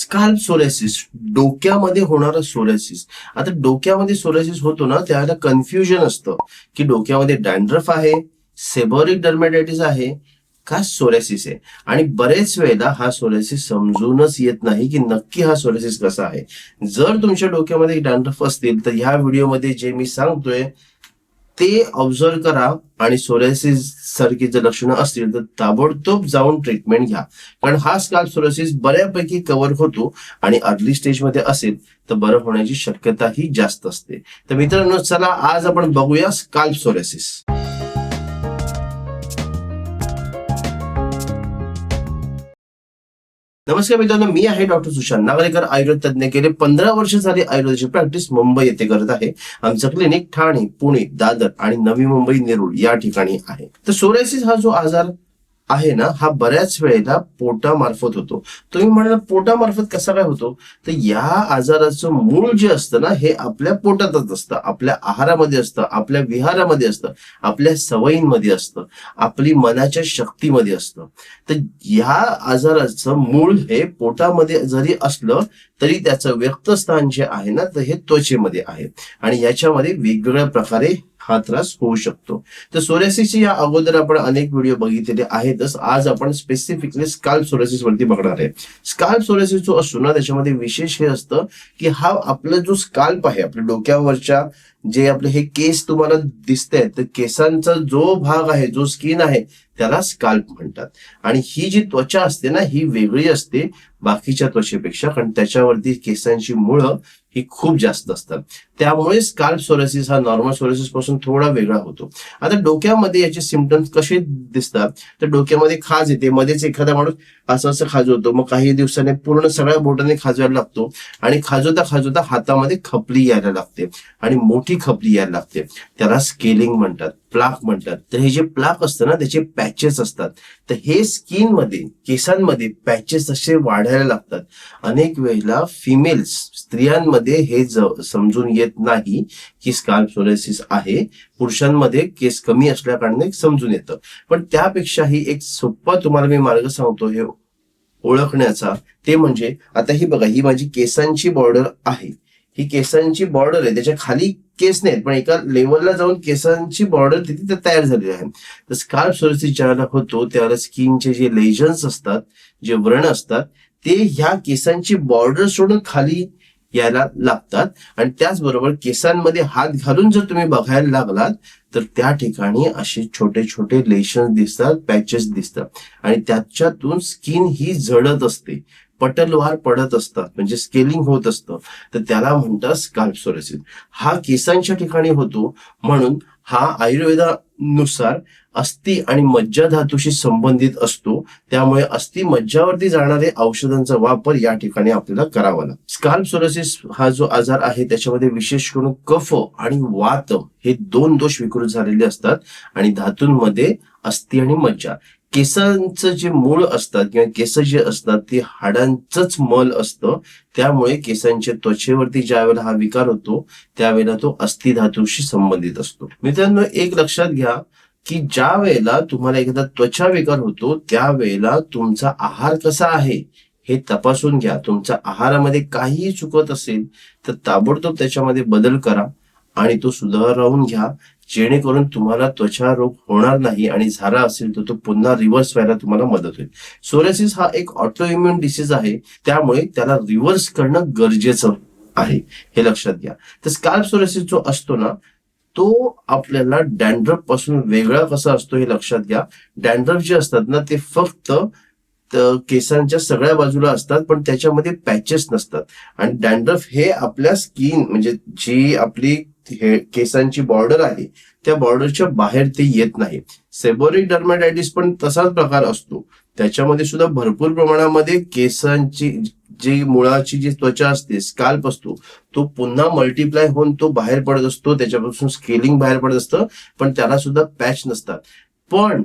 Scalp सोरॅसिस डोक्यामध्ये होणारा सोरॅसिस. आता डोक्यामध्ये सोरॅसिस होतो ना त्यावेळेला कन्फ्युजन असतं की डोक्यामध्ये डॅन्ड्रफ आहे सेबोरिक डर्मॅटायटिस आहे का सोरेसिस आहे? आणि बरेच वेळेला हा सोरेसिस समजूनच येत नाही की नक्की हा सोरेसिस कसा आहे. जर तुमच्या डोक्यामध्ये डॅन्ड्रफ असतील तर ह्या व्हिडिओमध्ये जे मी सांगतोय ते ऑब्झर्व करा आणि सोरायसिस सारखी जर लक्षणं असतील तर ताबडतोब जाऊन ट्रीटमेंट घ्या. कारण हा स्काल्प सोरेसिस बऱ्यापैकी कव्हर होतो आणि अर्ली स्टेजमध्ये असेल तर बरं होण्याची शक्यताही जास्त असते. तर मित्रांनो चला आज आपण बघूया स्काल्प सोरेसिस नमस्कार मित्रांनो मी आहे डॉक्टर सुशांत नागरेकर आयुर्वेद तज्ञ गेले पंधरा वर्ष झाले आयुर्वेदाची प्रॅक्टिस मुंबई येथे करत आहे. आमचं क्लिनिक ठाणे पुणे दादर आणि नवी मुंबई नेरूळ या ठिकाणी आहे. तर सोरायसिस हा जो आजार आहे ना हा बऱ्याच वेळेला पोटामार्फत होतो. तुम्ही म्हणाल पोटामार्फत कसा काय होतो? तर या आजाराचं मूळ जे असतं ना हे आपल्या पोटातच असतं. आपल्या आहारामध्ये असतं आपल्या विहारामध्ये असतं आपल्या सवयींमध्ये असतं आपली मनाच्या शक्तीमध्ये असतं. तर या आजाराचं मूळ हे पोटामध्ये जरी असलं तरी त्याचं व्यक्तस्थान जे आहे ना तर हे त्वचेमध्ये आहे. आणि याच्यामध्ये वेगवेगळ्या प्रकारे हा त्रास होऊ शकतो. तर सोरेसिसची या अगोदर आपण अनेक व्हिडिओ बघितलेले आहेतच. आज आपण स्पेसिफिकली स्काल्प सोरेसिस वरती बघणार आहे. स्काल्प सोरेसिस जो असतो ना त्याच्यामध्ये विशेष हे असतं की हा आपला जो स्काल्प आहे आपल्या डोक्यावरच्या जे आपले हे केस तुम्हाला दिसत आहेत तर केसांचा जो भाग आहे जो स्किन आहे त्याला स्काल्प म्हणतात. आणि ही जी त्वचा असते ना ही वेगळी असते बाकीच्या त्वचेपेक्षा कारण त्याच्यावरती केसांची मुळं ही खूप जास्त असतात. त्यामुळे स्काल्प सोरेसिस हा नॉर्मल सोरेसिसपासून थोडा वेगळा होतो. आता डोक्यामध्ये याचे सिमटम्स कसे दिसतात? तर डोक्यामध्ये खाज येते. मध्येच एखादा माणूस असं असं खाजवतो मग काही दिवसाने पूर्ण सगळ्या बोटाने खाजवायला लागतो. आणि खाजवता खाजवता हातामध्ये खपली यायला लागते. आणि मोठी खपली यायला लागते. त्याला स्केलिंग म्हणतात. प्लाक म्हणतात. तर हे जे प्लाक असतं ना त्याचे पॅचेस असतात. तर हे स्किनमध्ये केसांमध्ये पॅचेस असे वाढायला लागतात. अनेक वेळेला फिमेल्स स्त्रियांमध्ये हे समजून येत नाही की स्काल्प सोरेसिस आहे. पुरुषांमध्ये केस कमी असल्या कारणाने समजून येतं. पण त्यापेक्षाही एक सोप्पा तुम्हाला मी मार्ग सांगतो हे ओळखण्याचा. ते म्हणजे आता ही बघा ही माझी केसांची बॉर्डर आहे. ही केसांची बॉर्डर आहे. त्याच्याखाली केस नाहीत पण एका लेवलला जाऊन केसांची बॉर्डर तिथे तयार झालेली आहे तर स्कार्फ सोरेसिस ज्याला होतो त्यावेळेला स्किनचे जे लेजन्स असतात जे व्रण असतात ते ह्या केसांची बॉर्डर सोडून खाली यायला लागतात. आणि त्याचबरोबर केसांमध्ये हात घालून जर तुम्ही बघायला लागलात तर त्या ठिकाणी असे छोटे छोटे लेशन्स दिसतात पॅचेस दिसतात. आणि त्याच्यातून स्किन ही जळत असते. पटलवार पडत असतात. म्हणजे स्केलिंग होत असतं. तर त्याला म्हणतात स्काल्पसोरेसिस. हा केसांच्या ठिकाणी होतो. म्हणून हा आयुर्वेदानुसार अस्थि आणि मज्जा धातूशी संबंधित असतो. त्यामुळे अस्थि मज्जावरती जाणारे औषधांचा वापर या ठिकाणी आपल्याला करावा लागतो. स्काल्प सोरोसिस हा जो आजार आहे त्याच्यामध्ये विशेष करून कफ आणि वात हे दोन दोष विकृत झालेले असतात आणि धातूंमध्ये अस्थि आणि मज्जा. केसांचं जे मूळ असतात किंवा केस जे असतात ते हाडांचंच मल असतं. त्यामुळे केसांच्या त्वचेवरती ज्या वेळेला हा विकार होतो त्यावेळेला तो अस्थिधातूशी संबंधित असतो. मित्रांनो एक लक्षात घ्या की ज्या वेळेला तुम्हाला एखादा त्वचा विकार होतो त्यावेळेला तुमचा आहार कसा आहे हे तपासून घ्या. तुमच्या आहारामध्ये काहीही चुकत असेल तर ताबडतोब त्याच्यामध्ये बदल करा. आणि तो सुधारावून घ्या. जेणेकरून तुम्हाला त्वचा रोग होणार नाही आणि झाला असेल तर तो पुन्हा रिव्हर्स व्हायला तुम्हाला मदत होईल. सोरेसिस हा एक ऑटो इम्युन डिसीज आहे. त्यामुळे त्याला रिव्हर्स करणं गरजेचं आहे. हे लक्षात घ्या. तर स्काल्प सोरेसिस जो असतो ना तो आपल्याला डॅन्ड्रफपासून वेगळा कसा असतो हे लक्षात घ्या. डॅन्ड्रफ जे असतात ना ते फक्त केसांच्या सगळ्या बाजूला असतात पण त्याच्यामध्ये पॅचेस नसतात. आणि डॅन्ड्रफ हे आपल्या स्किन म्हणजे जी आपली हे केसांची बॉर्डर आहे त्या बॉर्डरच्या बाहेर ते येत नाही. सेबोरिक डर्मॅटायटिस पण तसाच प्रकार असतो. त्याच्यामध्ये सुद्धा भरपूर प्रमाणामध्ये केसांची जी मुळाची जी त्वचा असते स्काल्प असतो तो पुन्हा मल्टिप्लाय होऊन तो बाहेर पडत असतो त्याच्यापासून स्केलिंग बाहेर पडत असतं पण त्याला सुद्धा पॅच नसतात. पण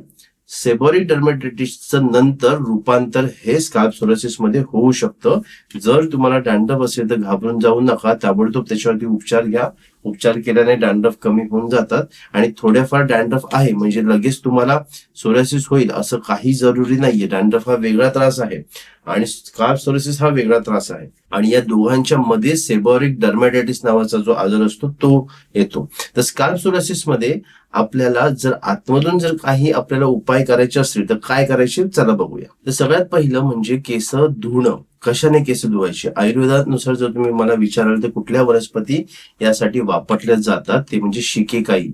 सेबॉरिक डर्मॅटायटिसचं नंतर रूपांतर हे स्काल्प सोरोसिसमध्ये होऊ शकतं. जर तुम्हाला डॅन्ड्रफ असेल तर घाबरून जाऊ नका ताबडतोब त्याच्यावरती उपचार घ्या. उपचार केल्याने डॅन्ड्रफ कमी होऊन जातात आणि थोड्याफार डॅन्ड्रफ आहे म्हणजे लगेच तुम्हाला सोरासिस होईल असं काही जरुरी नाहीये. डॅन्ड्रफ हा वेगळा त्रास आहे आणि स्कार्प सोरासिस हा वेगळा त्रास आहे. आणि या दोघांच्या मध्ये सेबॉरिक डर्मॅटायटिस नावाचा जो आजार असतो तो येतो. तर स्कार्प सोरासिसमध्ये आपल्याला जर आतमधून जर काही आपल्याला उपाय करायचे असतील तर काय करायचे? चला बघूया. तर सगळ्यात पहिलं म्हणजे केस धुणं. कशाने केस धुवायचे? आयुर्वेदानुसार जर तुम्ही मला विचाराल तर कुठल्या वनस्पती यासाठी वापरल्या जातात? ते म्हणजे शिकेकाई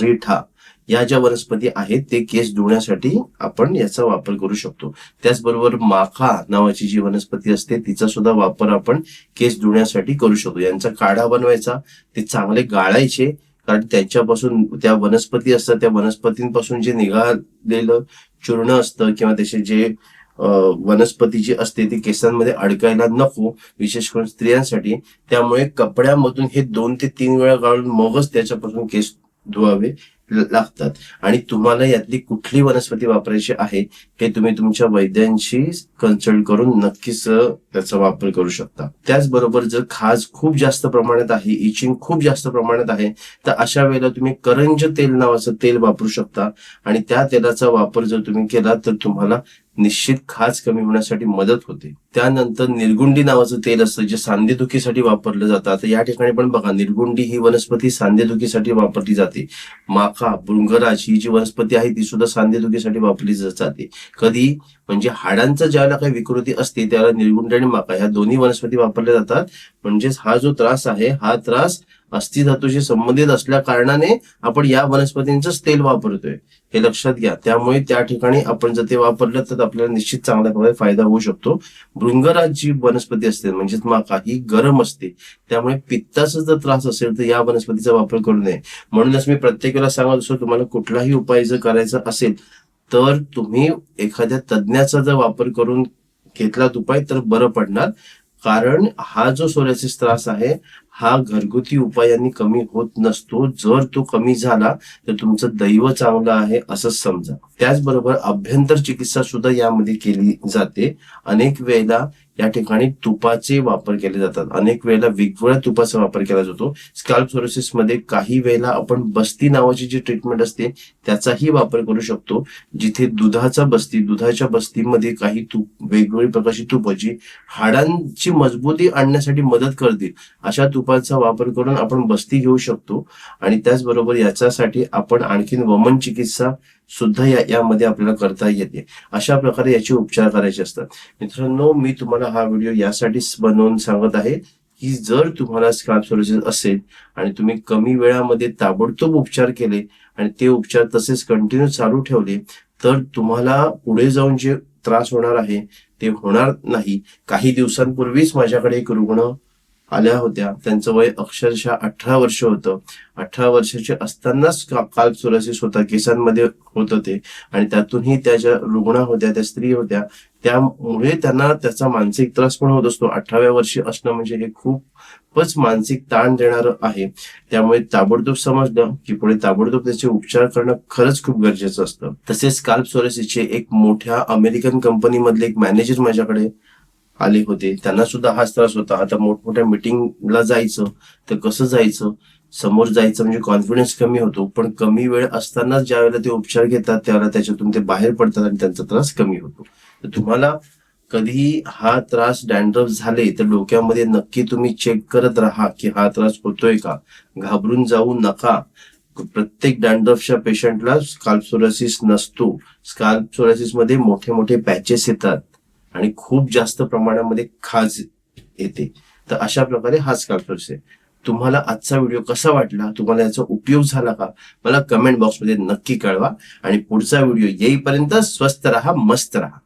रेठा या ज्या वनस्पती आहेत ते केस धुण्यासाठी आपण याचा वापर करू शकतो. त्याचबरोबर माखा नावाची जी वनस्पती असते तिचा सुद्धा वापर आपण केस धुण्यासाठी करू शकतो. यांचा काढा बनवायचा ते चांगले गाळायचे कारण त्यांच्यापासून त्या वनस्पती असतात त्या वनस्पतींपासून जे निघालेलं चूर्ण असतं किंवा त्याचे जे वनस्पती जी असते ती केसांमध्ये अडकायला नको विशेष करून स्त्रियांसाठी. त्यामुळे कपड्यामधून हे दोन ते तीन वेळा गाळून मगच त्याच्यापासून केस धुवावे लागतात. आणि तुम्हाला यातली कुठली वनस्पती वापरायची आहे हे तुम्ही तुमच्या वैद्यांशी कन्सल्ट करून नक्कीच त्याचा वापर करू शकता. त्याचबरोबर जर खाज खूप जास्त प्रमाणात आहे इचिंग खूप जास्त प्रमाणात आहे तर अशा वेळेला तुम्ही करंज तेल नावाचं तेल वापरू शकता. आणि त्या तेलाचा वापर जर तुम्ही केला तर तुम्हाला निश्चित खाज कमी होण्यासाठी मदत होते. त्यानंतर निर्गुंडी नावाचं तेल असतं जे सांधेदुखीसाठी वापरलं जातं. आता या ठिकाणी पण बघा निर्गुंडी ही वनस्पती सांधेदुखीसाठी वापरली जाते. माखा भृंगराज ही जी वनस्पती आहे ती सुद्धा सांधेदुखीसाठी वापरली जाते. कधी? म्हणजे हाडांचा ज्याला काही विकृती असते त्याला निर्गुंडी आणि माका ह्या दोन्ही वनस्पती वापरल्या जातात. म्हणजेच हा जो त्रास आहे हा त्रास अस्थिधातूशी संबंधित असल्या कारणाने आपण या वनस्पतींचंच तेल वापरतोय. हे लक्षात घ्या. त्यामुळे त्या ठिकाणी आपण जर ते वापरलं तर आपल्याला निश्चित चांगल्या प्रकारे फायदा होऊ शकतो. भृंगराज जी वनस्पती असते म्हणजेच माका ही गरम असते. त्यामुळे पित्ताचा जर त्रास असेल तर या वनस्पतीचा वापर करू नये. म्हणूनच मी प्रत्येकाला सांगत असतो तुम्हाला कुठलाही उपाय जर करायचा असेल तर तुम्ही एखाद्या तज्ज्ञाचा जर वापर करून घेतलात उपाय तर बरं पडणार. कारण हा जो सोऱ्यासिस त्रास आहे हा घरगुती उपायांनी कमी होत नसतो. जर तो कमी झाला तर तुमचं दैव चांगलं आहे असं समजा. त्याचबरोबर अभ्यंतर चिकित्सा सुद्धा यामध्ये केली जाते. अनेक वेळेला या ठिकाणी तुपाचे वापर केले जातात. अनेक वेळेला वेगवेगळ्या तुपाचा वापर केला जातो. स्काल्पमध्ये काही वेळेला आपण बस्ती नावाची जी ट्रीटमेंट असते त्याचाही वापर करू शकतो. जिथे दुधाचा बस्ती दुधाच्या बस्तीमध्ये काही तूप वेगवेगळी प्रकारची तुपाची हाडांची मजबूती आणण्यासाठी मदत करतील. अशा तुप तुपाचा वापर करून आपण बस्ती घेऊ शकतो. आणि त्याचबरोबर याच्यासाठी आपण आणखीन वमन चिकित्सा सुद्धा या यामध्ये आपल्याला करता येते. अशा प्रकारे याचे उपचार करायचे असतात. मित्रांनो मी तुम्हाला हा व्हिडिओ यासाठीच बनवून सांगत आहे की जर तुम्हाला स्क्रॅप सोल्युशन असेल आणि तुम्ही कमी वेळामध्ये ताबडतोब उपचार केले आणि ते उपचार तसेच कंटिन्यू चालू ठेवले तर तुम्हाला पुढे जाऊन जे त्रास होणार आहे ते होणार नाही. काही दिवसांपूर्वीच माझ्याकडे एक रुग्ण आल्या होत्या. त्यांचं वय अक्षरशः अठरा वर्ष होतं. अठरा वर्षाचे असतानाच काल काल्प होता केसांमध्ये होत होते. आणि त्यातूनही त्या ज्या रुग्णा होत्या त्या स्त्री होत्या त्यामुळे त्यांना त्याचा मानसिक त्रास पण होत असतो. अठराव्या वर्षी असणं म्हणजे हे खूपच मानसिक ताण देणारं आहे. त्यामुळे ताबडतोब समजलं की पुढे ताबडतोब त्याचे उपचार करणं खरंच खूप गरजेचं असतं. तसेच स्काल्प सोरेसिसचे एक मोठ्या अमेरिकन कंपनीमधले एक मॅनेजर माझ्याकडे आले होते. त्यांना सुद्धा हाच त्रास होता. आता मोठमोठ्या मिटिंगला जायचं तर कसं जायचं? समोर जायचं म्हणजे कॉन्फिडन्स कमी होतो. पण कमी वेळ असतानाच ज्या वेळेला ते उपचार घेतात त्यावेळेला त्याच्यातून ते बाहेर पडतात आणि त्यांचा त्रास कमी होतो. तर तुम्हाला कधी हा त्रास डॅन्ड्रफ झाले तर डोक्यामध्ये नक्की तुम्ही चेक करत राहा की हा त्रास होतोय का? घाबरून जाऊ नका. प्रत्येक डॅन्ड्रफच्या पेशंटला स्काल्पसोरासिस नसतो. स्काल्पसोरासिसमध्ये मोठे मोठे पॅचेस येतात. आणि खूप जास्त प्रमाणामध्ये खाज येते. तर अशा प्रकारे हाच स्काल्प आहे. तुम्हाला आजचा व्हिडिओ कसा वाटला? तुम्हाला याचा उपयोग झाला का? मला कमेंट बॉक्समध्ये नक्की कळवा. आणि पुढचा व्हिडिओ येईपर्यंत स्वस्त राहा मस्त राहा.